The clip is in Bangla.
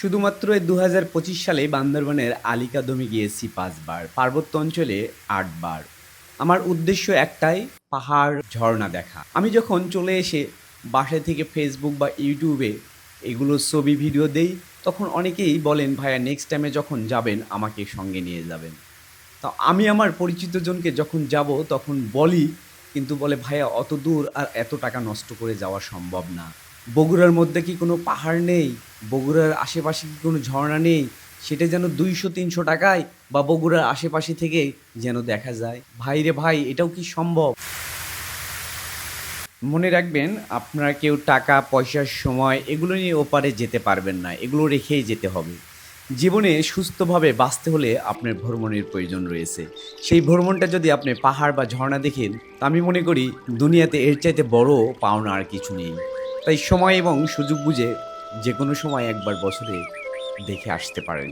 শুধুমাত্র দু হাজার পঁচিশ সালে বান্দরবানের আলিকাদমে গিয়েছি পাঁচবার। পার্বত্য অঞ্চলে আটবার। আমার উদ্দেশ্য একটাই, পাহাড়, ঝর্ণা দেখা। আমি যখন চলে এসে বাসা থেকে ফেসবুক বা ইউটিউবে এগুলো ছবি, ভিডিও দেই, তখন অনেকেই বলেন, ভাইয়া নেক্সট টাইমে যখন যাবেন, আমাকে সঙ্গে নিয়ে যাবেন। তো আমি আমার পরিচিত জনকে যখন যাব, তখন বলি, কিন্তু বলে, ভাইয়া, অত দূর আর এত টাকা নষ্ট করে যাওয়া সম্ভব না। বগুড়ার মধ্যে কি কোনো পাহাড় নেই? বগুড়ার আশেপাশে কি কোনো ঝর্ণা নেই? সেটা যেন দুইশো, তিনশো টাকায় বা বগুড়ার আশেপাশে থেকে যেন দেখা যায়। ভাই রে ভাই, এটাও কি সম্ভব? মনে রাখবেন, আপনারা কেউ টাকা, পয়সার সময় এগুলো নিয়ে ওপারে যেতে পারবেন না। এগুলো রেখেই যেতে হবে। জীবনে সুস্থভাবে বাঁচতে হলে আপনার ভ্রমণের প্রয়োজন রয়েছে। সেই ভ্রমণটা যদি আপনি পাহাড় বা ঝর্ণা দেখেন, তা আমি মনে করি দুনিয়াতে এর চাইতে বড় পাওনা আর কিছু নেই। তাই সময় এবং সুযোগ বুঝে যে কোনো সময় একবার বছরে দেখে আসতে পারেন।